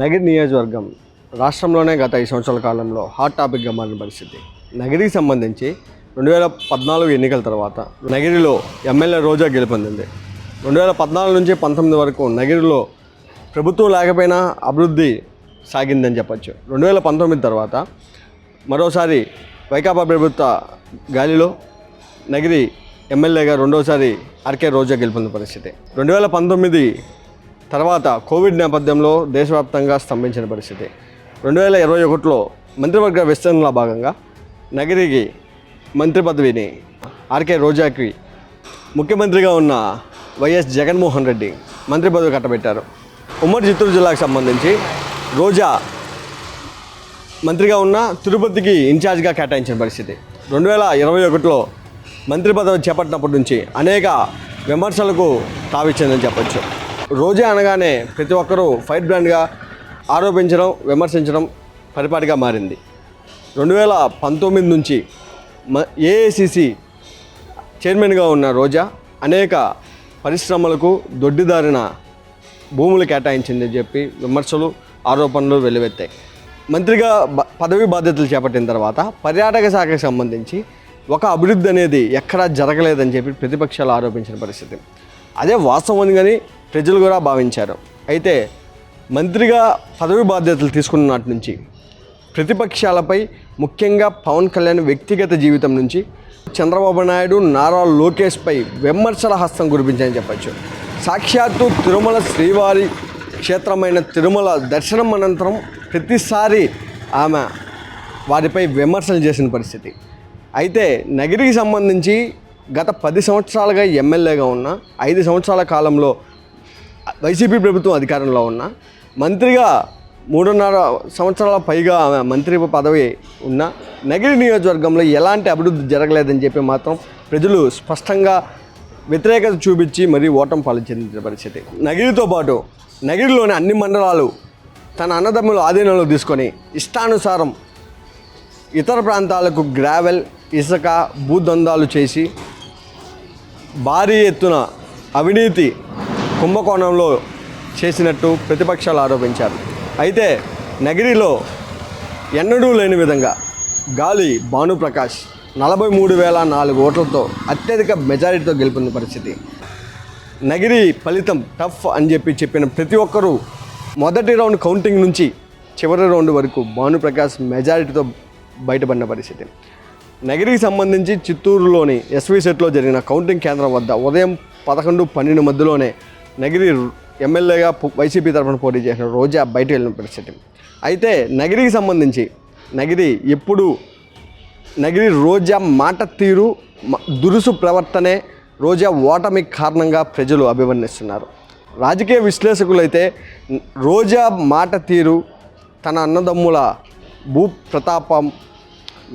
నగిరి నియోజకవర్గం రాష్ట్రంలోనే గత ఐదు సంవత్సరాల కాలంలో హాట్ టాపిక్గా మారిన పరిస్థితి. నగిరికి సంబంధించి రెండు వేల పద్నాలుగు ఎన్నికల తర్వాత నగిరిలో ఎమ్మెల్యే రోజా గెలుపొందింది. రెండు వేల పద్నాలుగు నుంచి పంతొమ్మిది వరకు నగిరిలో ప్రభుత్వం లేకపోయినా అభివృద్ధి సాగిందని చెప్పచ్చు. రెండు వేల పంతొమ్మిది తర్వాత మరోసారి వైకాపా ప్రభుత్వ గాలిలో నగిరి ఎమ్మెల్యేగా రెండోసారి ఆర్కే రోజా గెలుపొందిన పరిస్థితి. రెండు వేల పంతొమ్మిది తర్వాత కోవిడ్ నేపథ్యంలో దేశవ్యాప్తంగా స్తంభించిన పరిస్థితి. రెండు వేల ఇరవై ఒకటిలో మంత్రివర్గ విస్తరణలో భాగంగా నగిరికి మంత్రి పదవిని ఆర్కే రోజాకి ముఖ్యమంత్రిగా ఉన్న వైఎస్ జగన్మోహన్ రెడ్డి మంత్రి పదవి కట్టబెట్టారు. ఉమ్మడి చిత్తూరు జిల్లాకు సంబంధించి రోజా మంత్రిగా ఉన్న తిరుపతికి ఇన్ఛార్జ్గా కేటాయించిన పరిస్థితి. రెండు వేల ఇరవై ఒకటిలో మంత్రి పదవి చేపట్టినప్పటి నుంచి అనేక విమర్శలకు తావిచ్చిందని చెప్పచ్చు. రోజా అనగానే ప్రతి ఒక్కరూ ఫైట్ బ్రాండ్గా ఆరోపించడం విమర్శించడం పరిపాటిగా మారింది. రెండు వేల పంతొమ్మిది నుంచి మ ఏఐసిసి చైర్మన్గా ఉన్న రోజా అనేక పరిశ్రమలకు దొడ్డిదారిన భూములు కేటాయించిందని చెప్పి విమర్శలు ఆరోపణలు వెల్లువెత్తాయి. మంత్రిగా పదవీ పదవి బాధ్యతలు చేపట్టిన తర్వాత పర్యాటక శాఖకు సంబంధించి ఒక అభివృద్ధి అనేది ఎక్కడా జరగలేదని చెప్పి ప్రతిపక్షాలు ఆరోపించిన పరిస్థితి. అదే వాస్తవం కానీ ప్రజలు కూడా భావించారు. అయితే మంత్రిగా పదవి బాధ్యతలు తీసుకున్న నాటి నుంచి ప్రతిపక్షాలపై ముఖ్యంగా పవన్ కళ్యాణ్ వ్యక్తిగత జీవితం నుంచి చంద్రబాబు నాయుడు నారా లోకేష్పై విమర్శల హస్తం కురిపించని చెప్పచ్చు. సాక్షాత్తు తిరుమల శ్రీవారి క్షేత్రమైన తిరుమల దర్శనం అనంతరం ప్రతిసారి ఆమె వారిపై విమర్శలు చేసిన పరిస్థితి. అయితే నగిరికి సంబంధించి గత పది సంవత్సరాలుగా ఎమ్మెల్యేగా ఉన్న ఐదు సంవత్సరాల కాలంలో వైసీపీ ప్రభుత్వం అధికారంలో ఉన్న మంత్రిగా మూడున్నర సంవత్సరాల పైగా ఆమె మంత్రి పదవి ఉన్న నగిరి నియోజకవర్గంలో ఎలాంటి అభివృద్ధి జరగలేదని చెప్పి మాత్రం ప్రజలు స్పష్టంగా వ్యతిరేకత చూపించి మరీ ఓటం పాలించిన పరిస్థితి. నగిరితో పాటు నగిరిలోని అన్ని మండలాలు తన అన్నదమ్ముల ఆధీనంలో తీసుకొని ఇష్టానుసారం ఇతర ప్రాంతాలకు గ్రావెల్ ఇసుక భూదందాలు చేసి భారీ ఎత్తున అవినీతి కుంభకోణంలో చేసినట్టు ప్రతిపక్షాలు ఆరోపించారు. అయితే నగిరిలో ఎన్నడూ లేని విధంగా గాలి భానుప్రకాష్ నలభై మూడు వేల నాలుగు ఓట్లతో అత్యధిక మెజారిటీతో గెలుపొందిన పరిస్థితి. నగిరి ఫలితం టఫ్ అని చెప్పి చెప్పిన ప్రతి ఒక్కరూ మొదటి రౌండ్ కౌంటింగ్ నుంచి చివరి రౌండ్ వరకు భానుప్రకాష్ మెజారిటీతో బయటపడిన పరిస్థితి. నగిరికి సంబంధించి చిత్తూరులోని ఎస్వి సెట్లో జరిగిన కౌంటింగ్ కేంద్రం వద్ద ఉదయం పదకొండు పన్నెండు మధ్యలోనే నగిరి ఎమ్మెల్యేగా వైసీపీ తరఫున పోటీ చేసిన రోజా బయట వెళ్ళిన పరిస్థితి. అయితే నగిరికి సంబంధించి నగిరి ఎప్పుడు నగిరి రోజా మాట తీరు దురుసు ప్రవర్తనే రోజా ఓటమి కారణంగా ప్రజలు అభివర్ణిస్తున్నారు. రాజకీయ విశ్లేషకులైతే రోజా మాట తీరు తన అన్నదమ్ముల భూ ప్రతాపం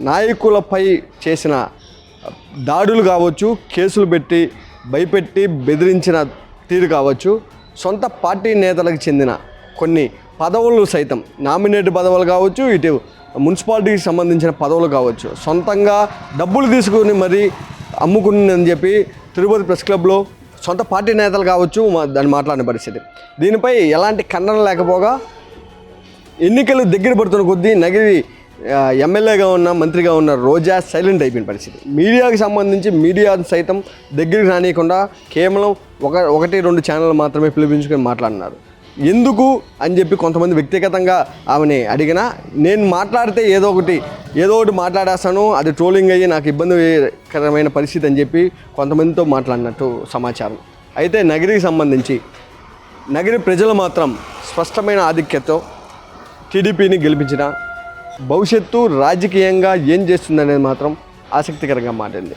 నాయకులపై చేసిన దాడులు కావచ్చు కేసులు పెట్టి భయపెట్టి బెదిరించిన తీరు కావచ్చు సొంత పార్టీ నేతలకు చెందిన కొన్ని పదవులు సైతం నామినేట్ పదవులు కావచ్చు ఇటు మున్సిపాలిటీకి సంబంధించిన పదవులు కావచ్చు సొంతంగా డబ్బులు తీసుకుని మరీ అమ్ముకుని చెప్పి తిరుపతి ప్రెస్ క్లబ్లో సొంత పార్టీ నేతలు కావచ్చు మా- దాన్ని మాట్లాడిన పరిస్థితి. దీనిపై ఎలాంటి ఖండన లేకపోగా ఎన్నికలు దగ్గర పడుతున్న కొద్దీ నగిరి ఎమ్మెల్యేగా ఉన్న మంత్రిగా ఉన్న రోజా సైలెంట్ అయిపోయిన పరిస్థితి. మీడియాకి సంబంధించి మీడియా సైతం దగ్గరికి రానియకుండా కేవలం ఒక ఒకటి రెండు ఛానల్ మాత్రమే పిలిపించుకొని మాట్లాడినారు. ఎందుకు అని చెప్పి కొంతమంది వ్యక్తిగతంగా ఆమెని అడిగినా నేను మాట్లాడితే ఏదో ఒకటి ఏదో ఒకటి మాట్లాడేస్తాను అది ట్రోలింగ్ అయ్యి నాకు ఇబ్బందికరమైన పరిస్థితి అని చెప్పి కొంతమందితో మాట్లాడినట్టు సమాచారం. అయితే నగిరికి సంబంధించి నగరి ప్రజలు మాత్రం స్పష్టమైన ఆధిక్యతతో టీడీపీని గెలిపించిన భవిష్యత్తు రాజకీయంగా ఏం చేస్తుందనేది మాత్రం ఆసక్తికరంగా మారింది.